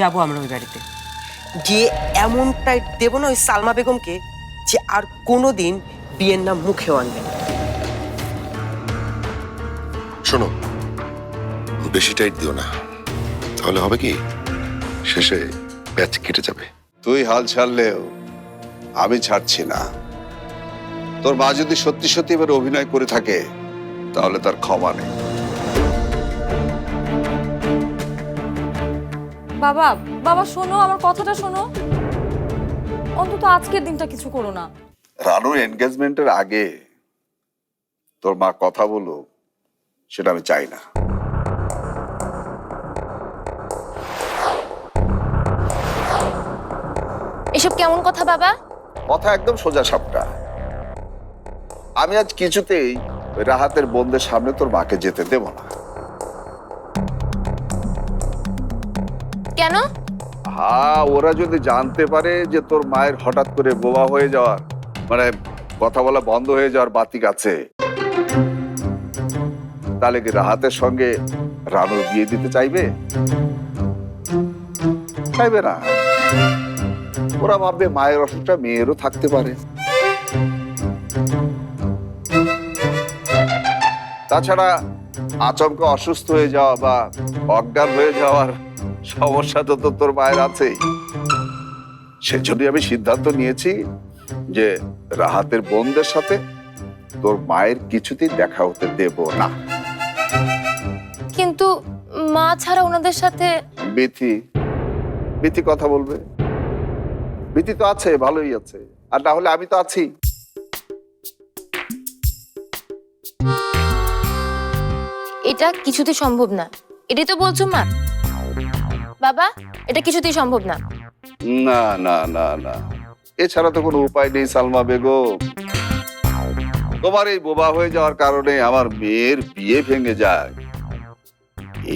যাব আমরা ওই বাড়িতে। গিয়ে এমন টাইট দেবো না ওই সালমা বেগমকে যে আর কোনোদিন বিয়ের নাম মুখেও আনবে না। শোনো বেশি টাইট দিও না। তাহলে হবে কি? শেষে প্যাচ কেটে যাবে। তুই হাল ছাড়লেও আমি ছাড়ছি না। তোর মা যদি সত্যি সত্যি এবার অভিনয় করে থাকে তাহলে তার ক্ষমা নেই। বাবা বাবা শোনো আমার কথাটা শোনো। অন্তত আজকের দিনটা কিছু করো না। রানুর এনগেজমেন্টের আগে তোর মা কথা বলো সেটা আমি চাই না। এসব কেমন কথা বাবা? কথা একদম সোজা সাপটা। আমি আজ কিছুতেই রাহাতের বোনদের সামনে তোর মাকে যেতে দেব না। কেন? হ্যাঁ ওরা যদি জানতে পারে যে তোর মায়ের হঠাৎ করে বোবা হয়ে যাওয়ার মানে কথা বলা বন্ধ হয়ে যাওয়ার বাতিক আছে, তাহলে কি রাহাতের সঙ্গে রানুর বিয়ে দিতে চাইবে? চাইবে না। ওরা ভাববে মায়ের অসুখটা মেয়েরও থাকতে পারে। তাছাড়া আচমকা অসুস্থ হয়ে যাওয়া বা অজ্ঞান হয়ে যাওয়ার সমস্যা তো তোর মায়ের আছেই। সেজন্যই আমি সিদ্ধান্ত নিয়েছি যে রাহাতের বোনদের সাথে তোর মায়ের কিছুতেই দেখা হতে দেব না। কিন্তু মা ছাড়া ওনাদের সাথে বিথি বিথি কথা বলবে। বিথি তো আছে ভালোই আছে। আর না হলে আমি তো আছি। এটা কিছুতেই সম্ভব না। এটাই তো বলছো মা। বাবা, এটা কিছুতেই সম্ভব না। না না না না। এছাড়া তো কোনো উপায় নেই, সালমা বেগম। তোমার এই বোবা হয়ে যাওয়ার কারণে আমার মেয়ের বিয়ে ভেঙে যায়।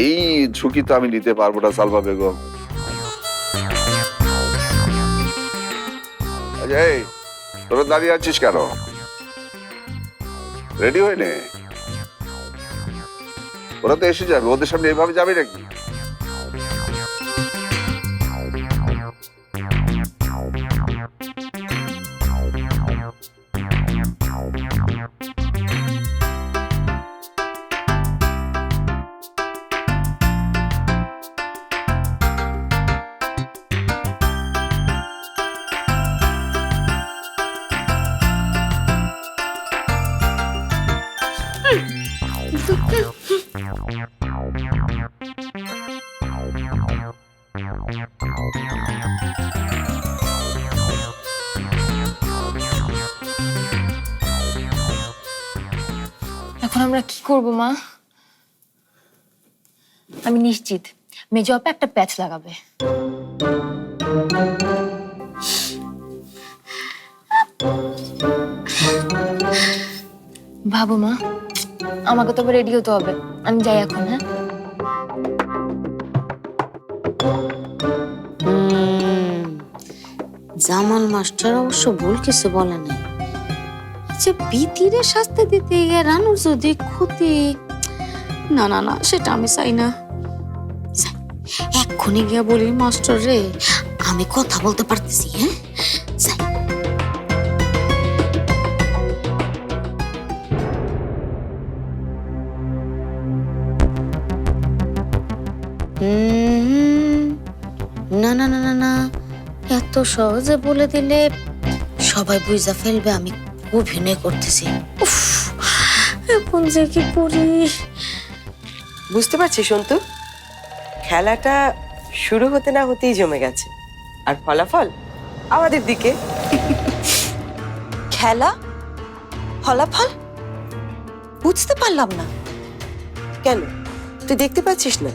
এই ঝুঁকি তো আমি নিতে পারব না, সালমা বেগম। এই তোরা দাঁড়িয়ে আছিস কেন? রেডি হয়ে নে। ওরা তো এসে যাবে, ওদের সামনে এভাবে যাবে নাকি? আমরা কি করব, মা? আমি নিশ্চিত, মেজো আপা একটা প্যাচ লাগাবে। ভাবো, মা, আমাকে তো রেডি হতে হবে। আমি যাই এখন হ্যাঁ? জামাল মাস্টার অবশ্য ভুল কিছু বলে আচ্ছা বিতিরে শাস্তি দিতে গিয়ে রানুর যদি ক্ষতি, না না না, সেটা আমি চাই না। এক্ষুনি গিয়া বলি, মাস্টার রে, আমি কথা বলতে পারতেছি হ্যাঁ। না না না না না, এত সহজে বলে দিলে সবাই বুঝা ফেলবে আমি অভিনয় করতেছি। উফ, এখন যে কি করি? বুঝতে পারছিস সন্তু। খেলাটা শুরু হতে না হতেই জমে গেছে। আর ফলাফল আমাদের দিকে। খেলা? ফলাফল? বুঝতে পারলাম না। কেন? তুই দেখতে পাচ্ছিস না?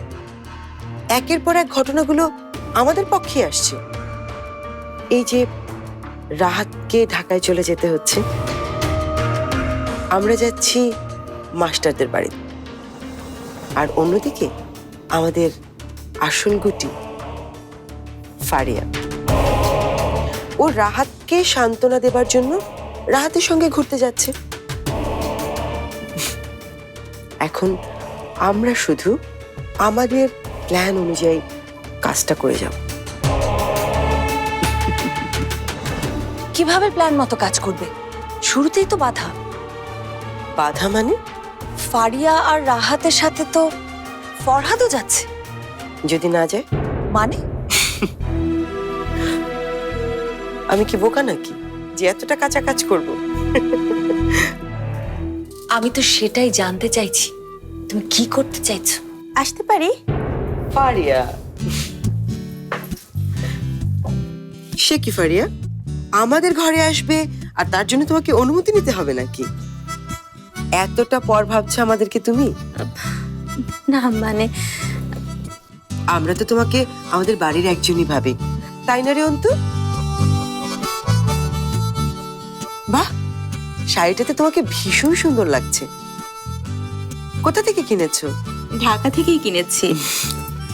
একের পর এক ঘটনাগুলো আমাদের পক্ষে আসছে। এই যে রাহাতকে ঢাকায় চলে যেতে হচ্ছে। আমরা যাচ্ছি মাস্টারদের বাড়িতে আর অন্যদিকে আমাদের আসল গুটি, ফারিয়া। ও রাহাতকে সান্ত্বনা দেবার জন্য রাহাতের সঙ্গে ঘুরতে যাচ্ছে। এখন আমরা শুধু আমাদের প্ল্যান অনুযায়ী কাজটা করে যাব। কীভাবে প্ল্যান মতো কাজ করবে? শুরুতেই তো বাধা। বাধা মানে? ফারিয়া আর রাহাতের সাথে তো ফরহাদও যাচ্ছে। যদি না যায়? মানে? আমি কি বোকা নাকি যে এতটা কাঁচা কাজ করব? আমি তো সেটাই জানতে চাইছি। তুমি কি করতে চাইছো? আসতে পারি। ফারিয়া। সে কি ফারিয়া? আমাদের ঘরে আসবে আর তার জন্য তোমাকে অনুমতি নিতে হবে নাকি? এতটা পর ভাবছ আমাদেরকে তুমি? না মানে আমরা তো তোমাকে আমাদের বাড়ির একজনই ভাবি। তাই না রে অন্তু? বাহ! শাড়িটাতে তোমাকে ভীষণ সুন্দর লাগছে। কোথা থেকে কিনেছো? ঢাকা থেকেই কিনেছি।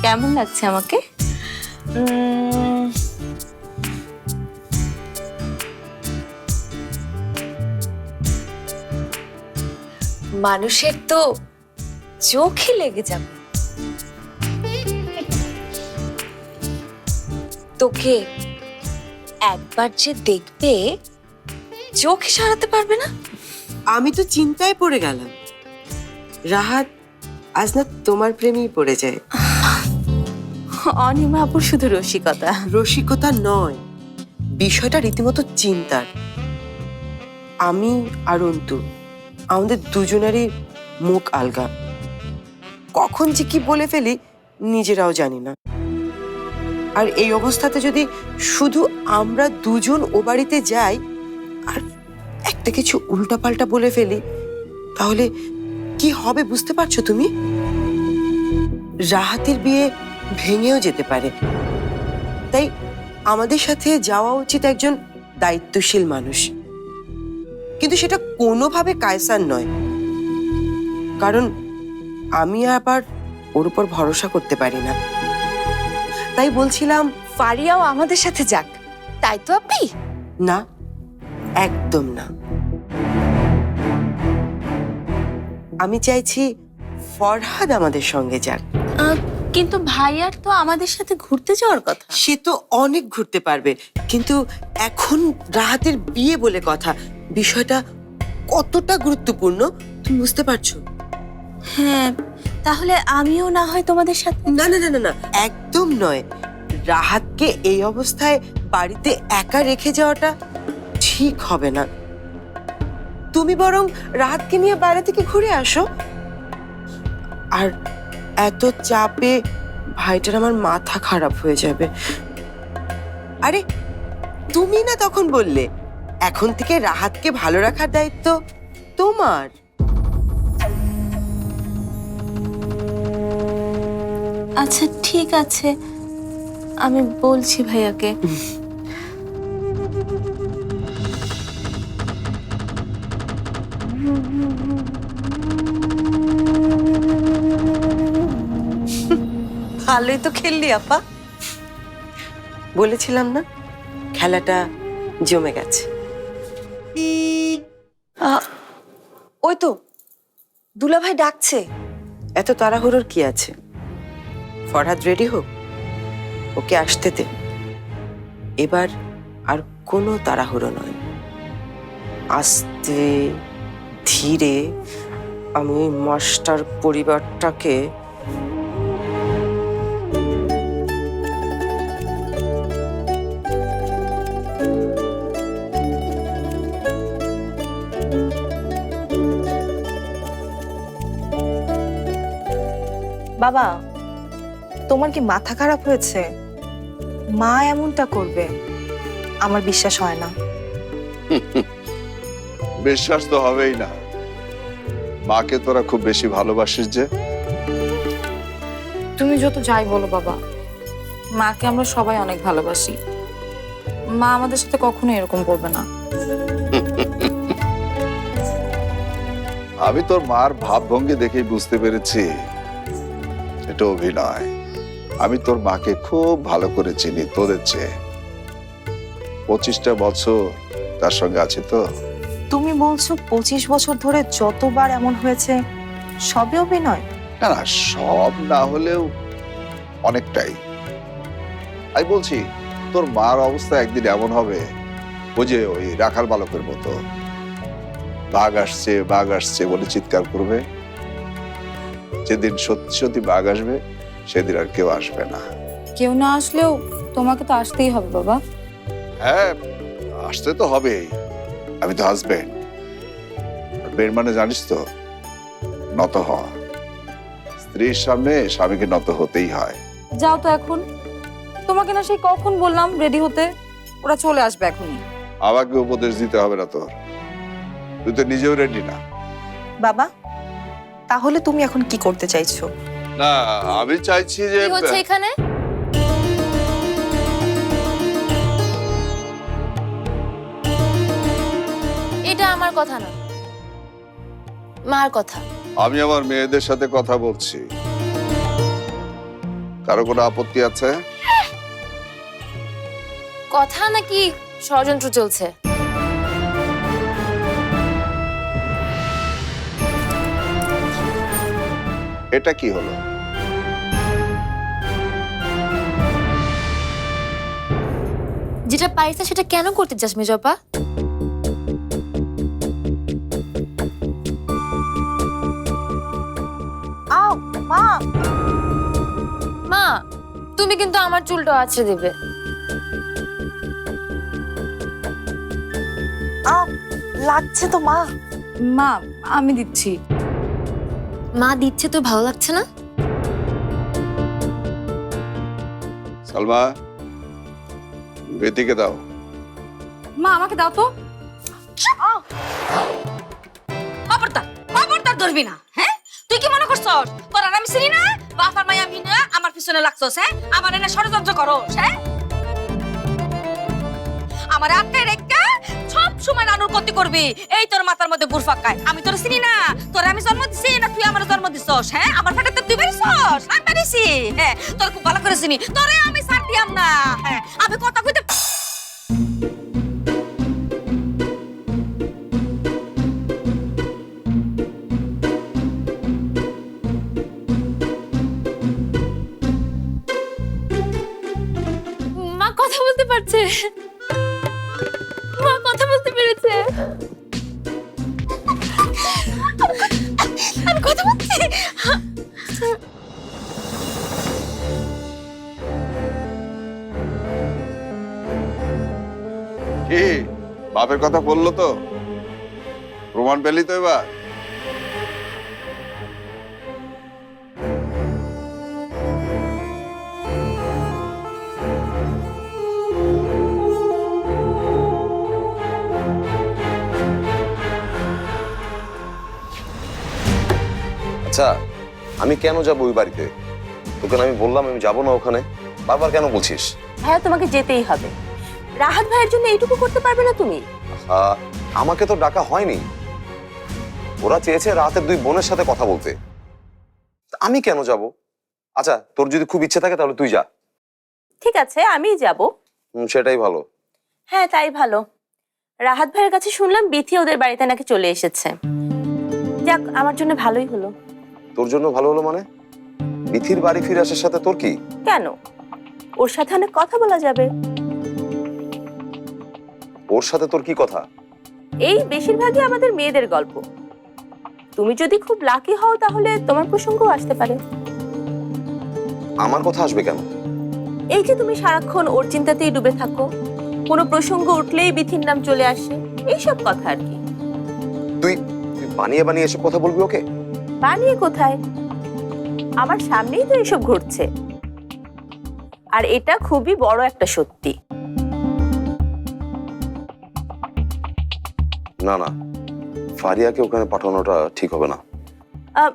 কেমন লাগছে আমাকে? মানুষের তো চোখে লেগে যাবে। তোকে একবার যে দেখবে চোখে সারাতে পারবে না? আমি তো চিন্তায় পড়ে গেলাম। রাহাত আজ না তোমার প্রেমেই পড়ে যায়। অনিমা আপুর শুধু রসিকতা। রসিকতা নয় বিষয়টা রীতিমতো চিন্তার। আমি আর অন্তু। আমাদের দুজনেরই মুখ আলগা। কখন যে কি বলে ফেলি, নিজেরাও জানি না। আর এই অবস্থাতে যদি শুধু আমরা দুজন ও বাড়িতে যাই, আর একটা কিছু উল্টাপাল্টা বলে ফেলি, তাহলে কি হবে বুঝতে পারছ তুমি? রাহাতের বিয়ে ভেঙেও যেতে পারে। তাই আমাদের সাথে যাওয়া উচিত একজন দায়িত্বশীল মানুষ। কিন্তু সেটা কোনোভাবে কায়সার নয়। কারণ আমি আবার ওর উপর ভরসা করতে পারি না। তাই বলছিলাম ফারিয়াও আমাদের সাথে যাক। তাই তো আপনি? না একদম না। আমি চাইছি ফরহাদ আমাদের সঙ্গে যাক। কিন্তু ভাইয়ার তো আমাদের সাথে ঘুরতে যাওয়ার কথা। সে তো অনেক ঘুরতে পারবে কিন্তু এখন রাহাতের বিয়ে বলে কথা বিষয়টা কতটা গুরুত্বপূর্ণ তুমি বুঝতে পারছ? হ্যাঁ তাহলে আমিও না হয় তোমাদের সাথে না না না না না একদম নয়। রাহাতকে এই অবস্থায় বাড়িতে একা রেখে যাওয়াটা ঠিক হবে না। তুমি বরং রাহাতকে নিয়ে বাইরে থেকে ঘুরে আসো। আর এত চাপে ভাইটার আমার মাথা খারাপ হয়ে যাবে। আরে তুমি না তখন বললে এখন থেকে রাহাতকে ভালো রাখার দায়িত্ব তোমার। আচ্ছা ঠিক আছে। আমি বলছি ভাইয়াকে। ভালোই তো খেললি আপা। বলেছিলাম না খেলাটা জমে গেছে। ওই তো, দুলাভাই ডাকছে। এত তাড়াহুড়োর কি আছে? ফরহাদ রেডি হোক? ওকে আসতে দে। এবার আর কোনো তাড়াহুড়ো নয়। আস্তে, ধীরে আমি মাস্টার পরিবারটাকে বাবা তোমার কি মাথা খারাপ হয়েছে? মা এমনটা করবে আমার বিশ্বাস হয় না। বিশ্বাস তো হবেই না। মাকে তোরা খুব বেশি ভালোবাসিস যে। তুমি যত যাই বলো বাবা মাকে আমরা সবাই অনেক ভালোবাসি। মা আমাদের সাথে কখনো এরকম করবে না। আমি তোর মার ভাবভঙ্গি দেখেই বুঝতে পেরেছি। এটা অভিনয়। আমি তোর মাকে খুব ভালো করে চিনি তোদের চেয়ে। পঁচিশটা বছর তার সঙ্গে আছি তো? তুমি বলছো পঁচিশ বছর ধরে যতবার এমন হয়েছে সবই অভিনয়? না না সব না হলেও অনেকটাই। আমি বলছি তোর মার অবস্থা একদিন এমন হবে ওই যে ওই রাখাল বালকের মতো। বাঘ আসছে বাঘ আসছে বলে চিৎকার করবে। যেদিন সত্যি সত্যি বাঘ আসবে সেদিন আর কেউ আসবে না। কেউ না আসলেও তোমাকে তো আসতেই হবে বাবা। হ্যাঁ আসতে তো হবেই। আমি তো হাজবেন্ড বের মানে জানিস তো নত হওয়া। স্ত্রীর সামনে স্বামীকে নত হতেই হয়। যাও তো এখন। তোমাকে না সেই কখন বললাম রেডি হতে? ওরা চলে আসবে এখনই। আমাকে উপদেশ দিতে হবে না তোর। তুই তো নিজেও রেডি না। বাবা তাহলে তুমি এখন কি করতে চাইছো? না আমি চাইছি যে কি হচ্ছে এখানে? এটা আমার কথা না। মার কথা। আমি আমার মেয়েদের সাথে কথা বলছি। কারও কোনো আপত্তি আছে? কথা নাকি ষড়যন্ত্র চলছে? এটা কি হলো? যেটা পারিস সেটা কেন করতে চাস মেজপা? আও মা। মা তুমি কিন্তু আমার চুলটা আছড়ে দেবে। আ লাগছে তো মা। মা আমি দিচ্ছি। মা দিচ্ছে তো ভালো লাগছে না? সালমা বেদিকে দাও। মা আমাকে দাও তো। খবরদার খবরদার ধরবি না হ্যাঁ? তুই কি মনে করছস? তোর আর আমি চিনি না? মাই আমি না আমার পিছনে লাগছস হ্যাঁ? আমার এনে ষড়যন্ত্র করস হ্যাঁ? আমার আটকায় রেখা সব সময় নানুর ক্ষতি করবি। এই তোর মাথার মধ্যে বুরফাকায় আমি তোর চিনি না। তোর আমি জন্ম দিছি, না তুই আমার জন্ম দিছস হ্যাঁ? আমার পেটে তুই বেরিয়েছস, আমি বেরিয়েছি হ্যাঁ? তোর খুব ভালো করে চিনি। তোরে আমি ছাড় দিয়াম না হ্যাঁ? আমি কথা কইতে মা কথা বলতে পারছে। বাপের কথা বলল তো? প্রমাণ পেলি তো এবার? আচ্ছা আমি কেন যাব ওই বাড়িতে? তোকে আমি বললাম আমি যাব না ওখানে। বারবার কেন বলছিস? ভাইয়া তোমাকে যেতেই হবে। রাহাত ভাইয়ের জন্য এইটুকু করতে পারবে না তুমি? আমাকে তো ডাকা হয়নি। ওরা চেয়েছে রাতের দুই বোনের সাথে কথা বলতে। আমি কেন যাব? আচ্ছা তোর যদি খুব ইচ্ছে থাকে তাহলে তুই যা। ঠিক আছে আমি যাব। সেটাই ভালো। হ্যাঁ তাই ভালো। রাহাত ভাইয়ের কাছে শুনলাম বিথি ওদের বাড়িতে নাকি চলে এসেছে। যাক আমার জন্য ভালোই হলো। তোর জন্য ভালো হলো মানে? বিথির বাড়ি ফিরে আসার সাথে তোর কি? কেন? ওর সাথে অনেক কথা বলা যাবে। ওর সাথে তোর কি কথা? এই বেশিরভাগই আমাদের মেয়েদের গল্প। তুমি যদি খুব লাকি হও তাহলে তোমার প্রসঙ্গও আসতে পারে। আমার কথা আসবে কেন? এই যে তুমি সারাক্ষণ ওর চিন্তাতেই ডুবে থাকো কোনো প্রসঙ্গ উঠলেই বিথির নাম চলে আসে এইসব কথা আর কি। তুই তুই বানিয়ে বানিয়ে এসব কথা বলবি ওকে? বানিয়ে কোথায়? আমার সামনেই তো এসব ঘটছে। আর এটা খুবই বড় একটা সত্যি। না না। ফারিয়াকে ওখানে পাঠানোটা ঠিক হবে না।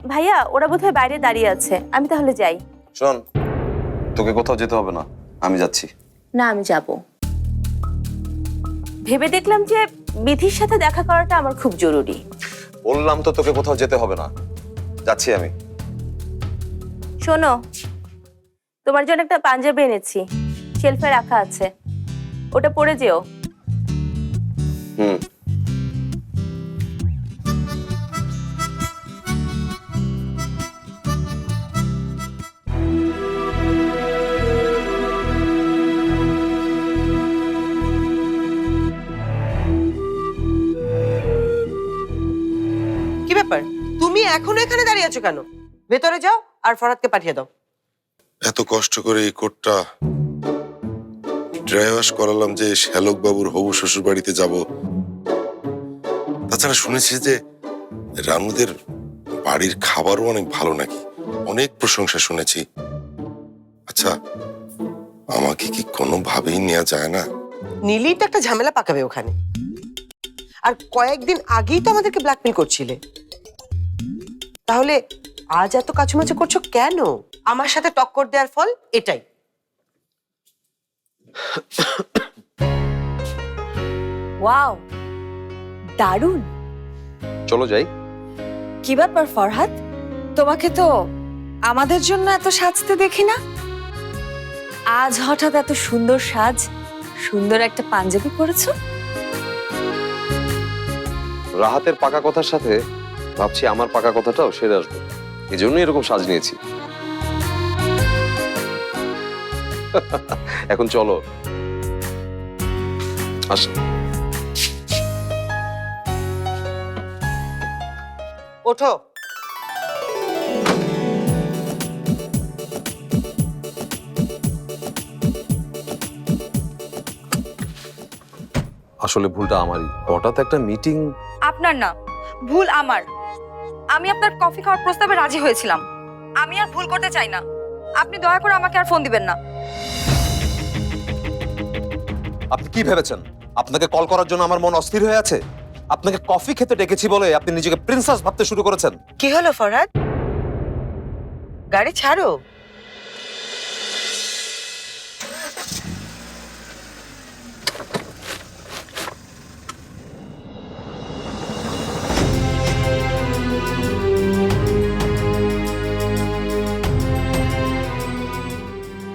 ভাইয়া ওরা বোধহয় বাইরে দাঁড়িয়ে আছে। আমি তাহলে যাই। শোন তোকে কোথাও যেতে হবে না। আমি যাচ্ছি। না আমি যাব। ভেবে দেখলাম যে বিধির সাথে দেখা করাটা আমার খুব জরুরি। বললাম তো তোকে কোথাও যেতে হবে না। যাচ্ছি আমি। শোনো তোমার জন্য একটা পাঞ্জাবি এনেছি। শেলফে রাখা আছে। ওটা পরে যেও। হুম। আছো কেন? ভেতরে যাও আর ফরাদকে পাঠিয়ে দাও। এত কষ্ট করে এই কোটটা ড্রাই ওয়াশ করালাম যে শ্যালক বাবুর হবু শ্বশুর বাড়িতে যাব। তাছাড়া শুনেছি যে রানুদের বাড়ির খাবারও অনেক ভালো নাকি? অনেক প্রশংসা শুনেছি। আচ্ছা আমাকে কি কোনোভাবেই নেওয়া যায় না? নীলি তো একটা ঝামেলা পাকাবে ওখানে। আর কয়েকদিন আগেই তো আমাদেরকে ব্ল্যাকমেল করছিলে। তাহলে আজ এত কাছুমাচু করছ কেন? আমার সাথে টক্কর দেওয়ার ফল এটাই। ওয়াও দারুণ। চলো যাই। কি ব্যাপার ফরহাদ? তোমাকে তো আমাদের জন্য এত সাজতে দেখি না? আজ হঠাৎ এত সুন্দর সাজ সুন্দর একটা পাঞ্জাবি পরেছো? রাহাতের পাকা কথার সাথে ভাবছি আমার পাকা কথাটাও সেরে আসব। এই জন্যই এরকম সাজ নিয়েছি। এখন চলো। আস। ওঠো। আসলে ভুলটা আমারই। হঠাৎ একটা মিটিং আপনার না ভুল আমার। আমি আপনার কফি খাওয়ার প্রস্তাবে রাজি হয়েছিলাম। আমি আর ভুল করতে চাই না। আপনি দয়া করে আমাকে আর ফোন দিবেন না। আপনি কি ভেবেছেন? আপনাকে কল করার জন্য আমার মন অস্থির হয়ে আছে? আপনাকে কফি খেতে ডেকেছি বলে আপনি নিজেকে প্রিন্সেস ভাবতে শুরু করেছেন। কি হলো ফরহাদ গাড়ি ছাড়ো।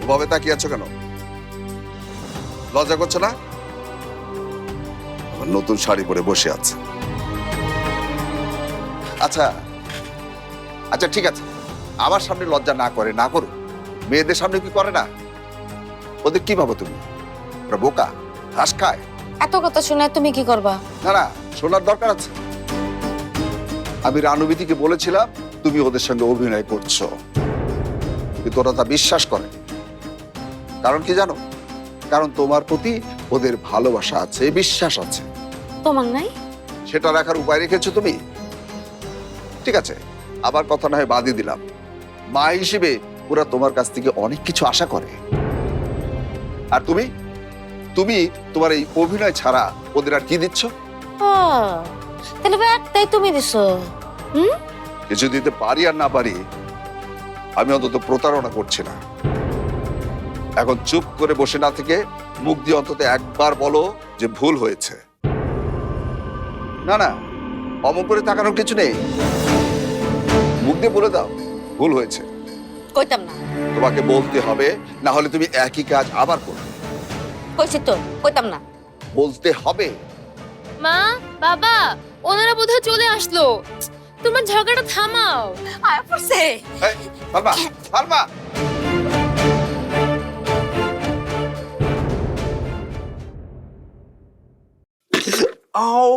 ওভাবে তাকিয়ে আছো কেন? লজ্জা করছ না? আমার নতুন শাড়ি পরে বসে আছে। আচ্ছা আচ্ছা ঠিক আছে। আমার সামনে লজ্জা না করে না করো মেয়েদের সামনে কি করে না? ওদের কি ভাবো তুমি? ওরা বোকা হাস খায়। এত কথা শুনে তুমি কি করবা? না না শোনার দরকার আছে। আমি রানুবিধিকে বলেছিলাম তুমি ওদের সঙ্গে অভিনয় করছ। কিন্তু ওরা তা বিশ্বাস করে কারণ কি জানো? কারণ তোমার প্রতি ওদের ভালোবাসা আছে বিশ্বাস আছে। তোমার নাই? সেটা রাখার উপায় রেখেছো তুমি? ঠিক আছে আবার কথা না হয় বাদই দিলাম। মা হিসেবে ওরা তোমার কাছ থেকে অনেক কিছু আশা করে। আর তুমি? তুমি তোমার এই অভিনয় ছাড়া ওদের আর কি দিচ্ছ? ও তাহলে একটাই তুমি দিছো। কিছু দিতে পারি আর না পারি আমি অন্তত প্রতারণা করছি না। এখন চুপ করে বসে না থেকে মুখ দিয়ে অন্তত একবার বলো যে ভুল হয়েছে। না না অমন করে তাকানোর কিছু নেই। মুখ দিয়ে বলে দাও ভুল হয়েছে। কইতাম না। তোমাকে বলতে হবে না হলে তুমি একই কাজ আবার করবে। কইছি তো কইতাম না। বলতে হবে। মা বাবা ওনারা বোধহয় চলে আসলো। তোমার ঝগড়াটা থামাও। আয় পড়ছে। এই, সালমা সালমা আও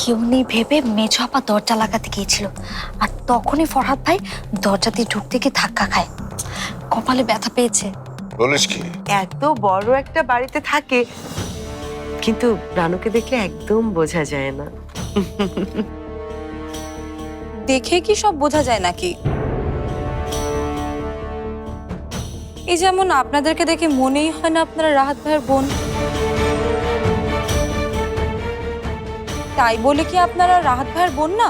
কেউ নেই ভেবে মেঝো আপা দরজা লাগাতে গিয়েছিল। আর তখনই ফরহাদ ভাই দরজা দিয়ে ঢুকতে গিয়ে ধাক্কা খায়। কপালে ব্যথা পেয়েছে। বলিস কি? এত বড় একটা বাড়িতে থাকে কিন্তু রানুকে দেখলে একদম বোঝা যায় না। দেখে কি সব বোঝা যায় নাকি? এই যেমন আপনাদেরকে দেখে মনেই হয় না আপনারা রাহাত ভাইয়ের বোন। তাই বলে কি আপনারা রাহাত ভাইয়ের বোন না?